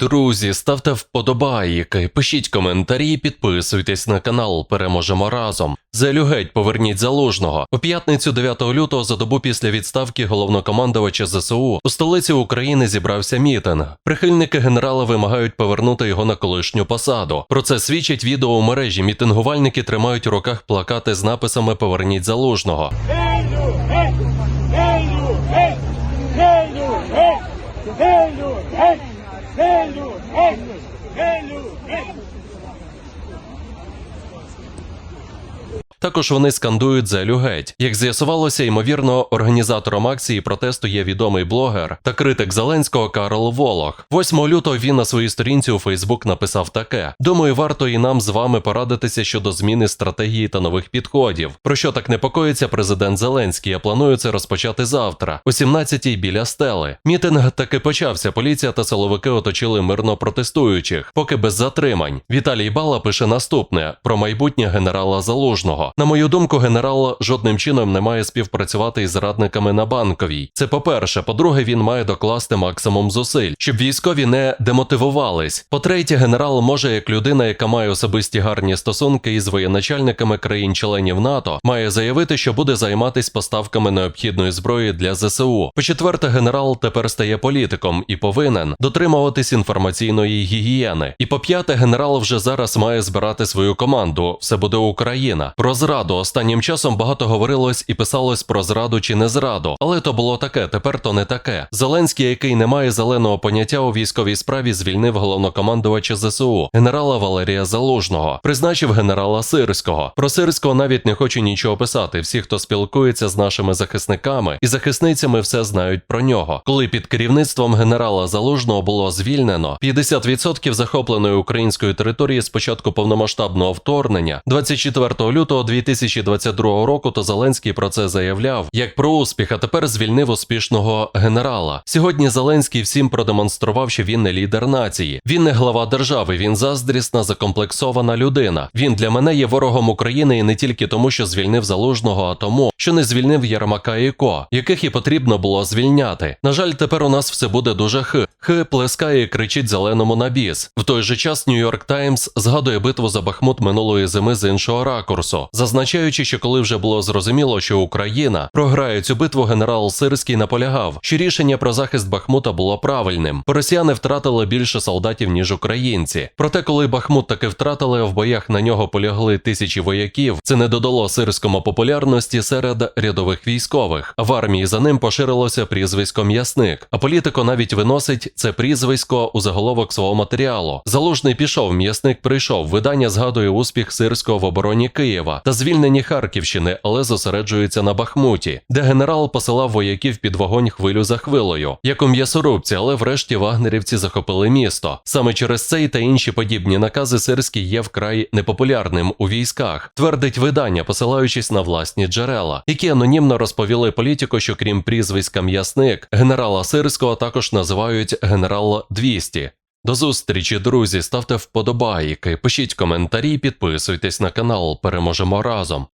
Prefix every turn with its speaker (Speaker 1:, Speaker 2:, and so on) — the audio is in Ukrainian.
Speaker 1: Друзі, ставте вподобайки, пишіть коментарі, підписуйтесь на канал. Переможемо разом. Зелю геть, поверніть залужного. У п'ятницю 9 лютого, за добу після відставки головнокомандувача ЗСУ, у столиці України зібрався мітинг. Прихильники генерала вимагають повернути його на колишню посаду. Про це свідчить відео у мережі. Мітингувальники тримають у руках плакати з написами Поверніть залужного. Також вони скандують Зелю геть. Як з'ясувалося, ймовірно, організатором акції протесту є відомий блогер та критик Зеленського Карл Волох. 8 лютого він на своїй сторінці у Фейсбук написав таке: Думаю, варто і нам з вами порадитися щодо зміни стратегії та нових підходів. Про що так непокоїться президент Зеленський? Я планую це розпочати завтра, о 17-й біля стели. Мітинг таки почався. Поліція та силовики оточили мирно протестуючих, поки без затримань. Віталій Бала пише наступне про майбутнє генерала Залужного. На мою думку, генерал жодним чином не має співпрацювати із радниками на банковій. Це по-перше. По-друге, він має докласти максимум зусиль, щоб військові не демотивувались. По-третє, генерал може, як людина, яка має особисті гарні стосунки із воєначальниками країн-членів НАТО, має заявити, що буде займатися поставками необхідної зброї для ЗСУ. По-четверте, генерал тепер стає політиком і повинен дотримуватись інформаційної гігієни. І по-п'яте, генерал вже зараз має збирати свою команду. Все буде Україна. Про зраду останнім часом багато говорилось і писалось про зраду чи не зраду, але то було таке, тепер то не таке. Зеленський, який не має зеленого поняття у військовій справі, звільнив головнокомандувача ЗСУ, генерала Валерія Залужного, призначив генерала Сирського. Про Сирського навіть не хочу нічого писати. Всі, хто спілкується з нашими захисниками і захисницями, все знають про нього. Коли під керівництвом генерала Залужного було звільнено 50% захопленої української території з початку повномасштабного вторгнення, 24 лютого 2022 року, то Зеленський про це заявляв як про успіх, а тепер звільнив успішного генерала. Сьогодні Зеленський всім продемонстрував, що він не лідер нації, він не глава держави, він заздрісна, закомплексована людина. Він для мене є ворогом України і не тільки тому, що звільнив залужного, а тому, що не звільнив Єрмака і Ко, яких і потрібно було звільняти. На жаль, тепер у нас все буде дуже х. Х плескає і кричить зеленому на біс. В той же час Нью-Йорк Таймс згадує битву за Бахмут минулої зими з іншого ракурсу, зазначаючи, що коли вже було зрозуміло, що Україна програє цю битву, генерал Сирський наполягав, що рішення про захист Бахмута було правильним. Росіяни втратили більше солдатів ніж українці. Проте, коли Бахмут таки втратили, в боях на нього полягли тисячі вояків. Це не додало сирському популярності серед рядових військових. В армії за ним поширилося прізвисько м'ясник. А політико навіть виносить це прізвисько у заголовок свого матеріалу. Залужний пішов, м'ясник прийшов. Видання згадує успіх сирського в обороні Києва та звільнені Харківщини, але зосереджується на Бахмуті, де генерал посилав вояків під вогонь хвилю за хвилею, як у м'ясорубці, але врешті вагнерівці захопили місто. Саме через цей та інші подібні накази Сирський є вкрай непопулярним у військах, твердить видання, посилаючись на власні джерела, які анонімно розповіли політику, що крім прізвиська м'ясник, генерала Сирського також називають генерал 200. До зустрічі, друзі. Ставте вподобайки, пишіть коментарі, підписуйтесь на канал. Переможемо разом.